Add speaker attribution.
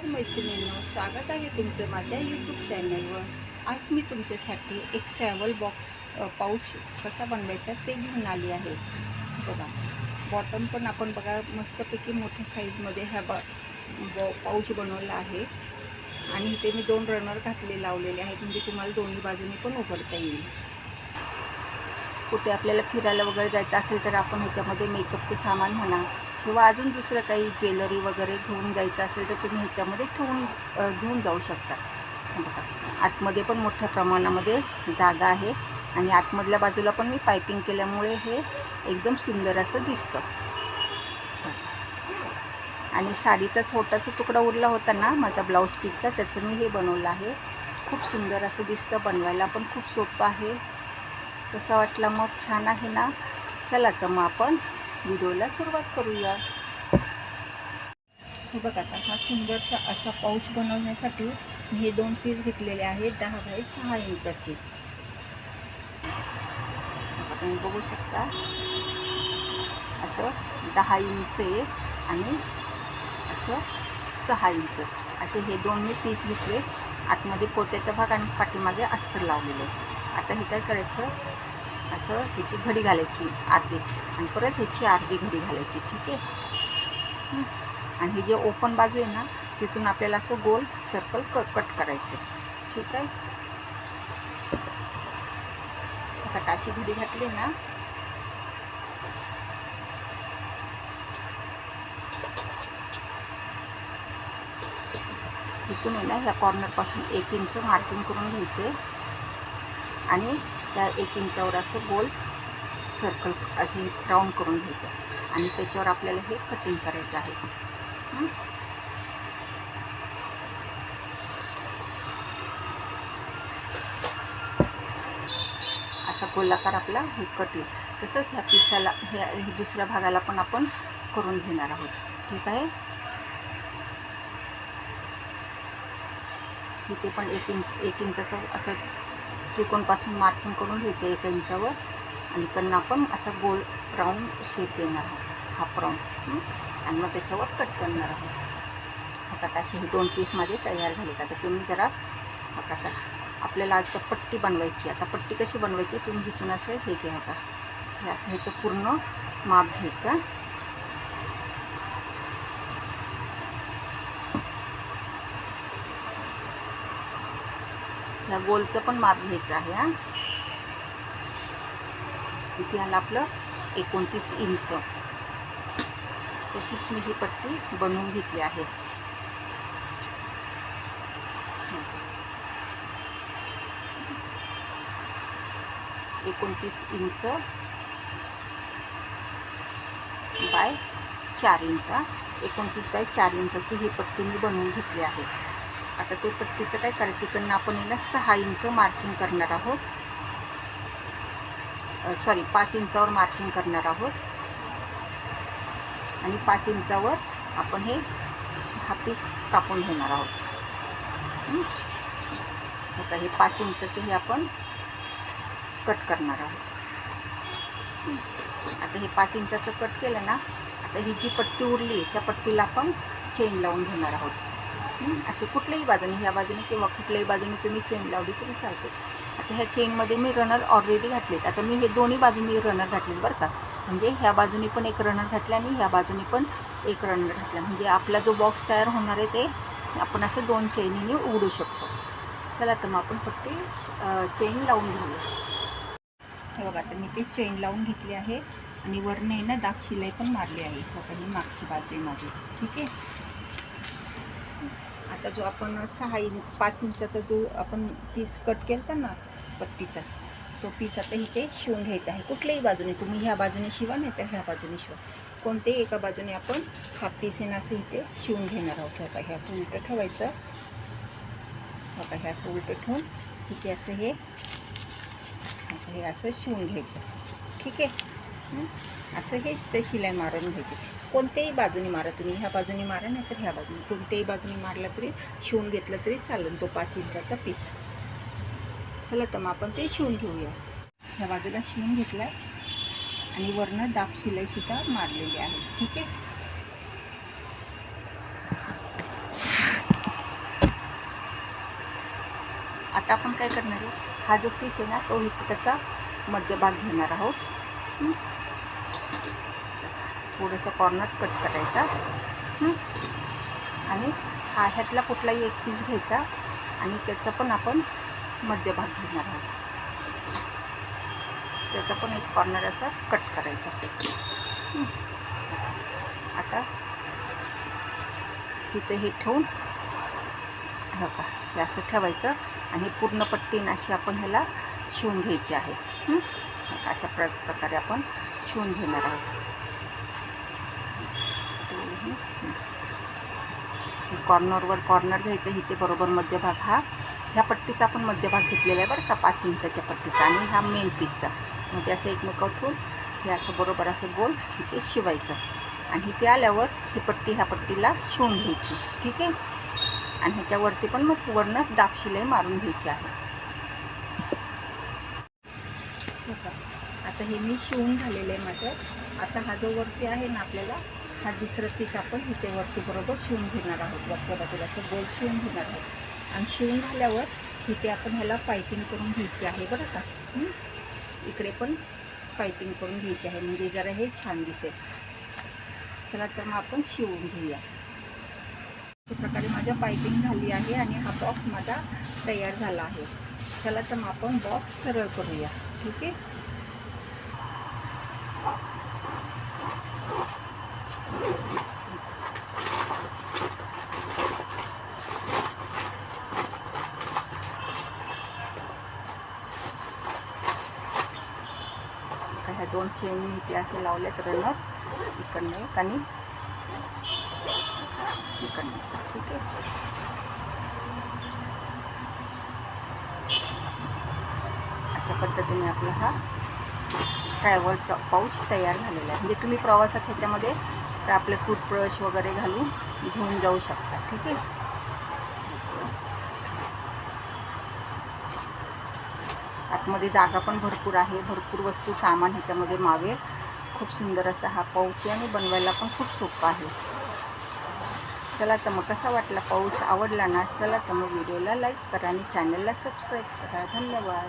Speaker 1: तर मैत्रिणींनो स्वागत आहे तुमचं माझ्या यूट्यूब चॅनलवर आज मी तुमच्यासाठी एक ट्रॅव्हल बॉक्स पाऊच कसा बनवायचा ते घेऊन आली आहे. बघा बॉटम पण आपण बघा मस्तपैकी मोठ्या साईजमध्ये ह्या बॉ बॉ पाऊच बनवला आहे. आणि इथे मी दोन रनर घातले लावलेले आहेत. म्हणजे तुम्हाला दोन्ही बाजूनी पण उघडता येईल. कुठे आपल्याला फिरायला वगैरे जायचं असेल तर आपण ह्याच्यामध्ये मेकअपचं सामान म्हणा किंवा अजून दुसरं काही ज्वेलरी वगैरे घेऊन जायचं असेल तर तुम्ही ह्याच्यामध्ये ठेवून घेऊन जाऊ शकता. बघा. आतमध्ये पण मोठ्या प्रमाणामध्ये जागा आहे आणि आतमधल्या बाजूला पण मी पायपिंग केल्यामुळे हे एकदम सुंदर असं दिसतं. आणि साडीचा छोटासा तुकडा उरला होता ना माझा ब्लाऊज पीसचा त्याचं मी हे बनवलं आहे. खूप सुंदर असं दिसतं बनवायला पण खूप सोपं आहे. कसं वाटला? मग छान आहे ना? चला तर मग आपण व्हिडिओला सुरुवात करूया. हे बघा आता हा सुंदरसा असा पाऊच बनवण्यासाठी मी हे दोन पीस घेतलेले आहेत दहा बाय सहा इंचाचे. तुम्ही बघू शकता असं दहा इंच आणि असं सहा इंच. असे हे दोन मी पीस घेतले आतमध्ये पोत्याचा भाग आणि पाठीमागे अस्तर लावलेलं आता हे काय करायचं? असं ह्याची घडी घालायची अर्धी आणि परत ह्याची अर्धी घडी घालायची ठीक आहे? आणि ही जे ओपन बाजू आहे ना तिथून आपल्याला असं गोल सर्कल कट कट करायचं आहे ठीक आहे? आता अशी घडी घातली ना इथून आहे ना ह्या कॉर्नरपासून एक इंच मार्किंग करून घ्यायचे आणि त्या एक इंचावर असं गोल सर्कल असे राऊंड करून घ्यायचं. आणि त्याच्यावर आपल्याला हे कटिंग करायचं आहे. असा गोलाकार आपला हे कटिंग तसंच ह्या पिसाला हे दुसऱ्या भागाला पण आपण करून घेणार आहोत. ठीक आहे? इथे पण एक इंच एक इंचाचं असं त्रिकोणपासून मार्किंग करून घ्यायचं एका इंचावर. आणि त्यांना आपण असा गोल राऊंड शेप देणार आहोत. हाफ राऊंड आणि मग त्याच्यावर कट करणार आहोत. आता असे हे दोन पीस माझे तयार झाले आता तुम्ही जरा बघा आता आपल्याला आता पट्टी बनवायची आता पट्टी कशी बनवायची तुम्ही इथून असं हे घ्या आता. हे असं ह्याचं पूर्ण माप घ्यायचं. ह्या गोलचं पण माप घ्यायचं आहे हा. इथे आलं आपलं एकोणतीस इंच. तशीच मी ही पट्टी बनवून घेतली आहे. एकोणतीस इंच बाय चार इंच एकोणतीस बाय चार इंचाची ही पट्टी मी बनवून घेतली आहे. आता ते पट्टीचं काय करायचं? तिकडनं आपण याला सहा इंच मार्किंग करणार आहोत. सॉरी पाच इंचावर मार्किंग करणार आहोत. आणि पाच इंचावर आपण हे हा पीस कापून घेणार आहोत. आता हे पाच इंचाचं हे आपण कट करणार आहोत. आता हे पाच इंचाचं कट केलं ना आता ही जी पट्टी उरली त्या पट्टीला आपण चेन लावून घेणार आहोत. अशी असे कुठल्याही बाजूने ह्या बाजूने किंवा कुठल्याही बाजूने तुम्ही चेन लावली तरी चालते. आता ह्या चेनमध्ये मी रनर ऑलरेडी घातलेत. आता मी हे दोन्ही बाजूंनी रनर घातले बरं का. म्हणजे ह्या बाजूने पण एक रनर घातला आणि ह्या बाजूने पण एक रनर घातला. म्हणजे आपला जो बॉक्स तयार होणार आहे ते आपण असं दोन चेनीने उघडू शकतो. चला तर मग आपण फक्त चेन लावून घेऊया. हे बघा आता मी ते चेन लावून घेतली आहे. आणि वरने ना दाब शिलाई पण मारली आहे. बघा ही मागची बाजू आहे माझी. ठीक आहे? आता जो आपण सहा इंच पाच इंचाचा जो आपण पीस कट केला ना पट्टीचा तो पीस आता इथे शिवून घ्यायचा आहे. कुठल्याही बाजूने तुम्ही ह्या बाजूने शिवा नाही तर ह्या बाजूने शिवा. कोणत्याही एका बाजूने आपण हा पीस आहे ना असं इथे शिवून घेणार आहोत. आता हे असं उलटं ठेवायचं. आता हे असं उलटं ठेवून इथे असं हे हे असं शिवून घ्यायचं. ठीक आहे? असं हे ते शिलाई मारून घ्यायची. कोणत्याही बाजूने मारा तुम्ही. ह्या बाजूने मारा नाही तर ह्या बाजूने. कोणत्याही बाजूने मारला तरी शिवून घेतला तरी चालेल. तो पाच इंचाचा पीस चला तर मग आपण ते शिवून घेऊया. ह्या बाजूला शिवून घेतला आहे आणि वरनं दाब शिलाईसुद्धा मारलेली आहे. ठीक आहे? आता आपण काय करणार आहे? हा जो पीस आहे ना तो त्याचा मध्यभाग घेणार आहोत. थोडंसं कॉर्नर कट करायचा. आणि हा ह्यातला कुठलाही एक पीस घ्यायचा. आणि त्याचा पण आपण मध्यभाग घेणार आहोत. त्याचा पण एक कॉर्नर असा कट करायचा. आता इथे हे ठेवून हो का हे असं ठेवायचं. आणि पूर्ण पट्टीन अशी आपण ह्याला शिवून घ्यायची आहे. अशा प्र प्रकारे आपण शिवून घेणार आहोत. कॉर्नरवर कॉर्नर घ्यायचं इथे बरोबर मध्यभाग हा. ह्या पट्टीचा आपण मध्यभाग घेतलेला आहे बरं का पाच इंचाच्या पट्टीचा. आणि हा मेन पीसचा मग ते असं एकमेक उठून हे असं बरोबर असं गोल इथे शिवायचं. आणि इथे आल्यावर ही पट्टी ह्या पट्टीला शिवून घ्यायची. ठीक आहे? आणि ह्याच्यावरती पण मग वरनं दाब शिलाई मारून घ्यायची आहे. आता हे मी शिवून झालेलं आहे माझं. आता हा जो वरती आहे ना आपल्याला हा दुसरा पीस आपण इथे वरती बरोबर शिवून घेणार आहोत. वरच्या बाजूला असं गोल शिवून घेणार आहोत. आणि शिवून झाल्यावर इथे आपण ह्याला पायपिंग करून घ्यायची आहे बरं का? इकडे पण पायपिंग करून घ्यायची आहे. म्हणजे जरा हे छान दिसेल. चला तर मग आपण शिवून घेऊया. अशा प्रकारे माझ्या पायपिंग झाली आहे आणि हा बॉक्स माझा तयार झाला आहे. चला तर मग आपण बॉक्स सरळ करूया. ठीक आहे आता ह्या दोन चेन मी इथे असे लावलेत रनर इकडनं एक आणि इकडनं ठीक आहे. अशा पद्धतीने आपला हा ट्रॅव्हल पाऊच तयार झालेला आहे. म्हणजे तुम्ही प्रवासात ह्याच्यामध्ये तर आपले ब्रश वगैरे घालून घेऊन जाऊ शकता. ठीक आहे? आतमध्ये जागा पण भरपूर आहे. भरपूर वस्तू सामान ह्याच्यामध्ये मावेल खूप सुंदर असा हा पाऊच आहे आणि बनवायला पण खूप सोपा आहे. चला तर मग कसा वाटला पाऊच? आवडला ना? चला तर मग व्हिडिओला लाईक करा आणि चॅनलला सबस्क्राईब करा. धन्यवाद.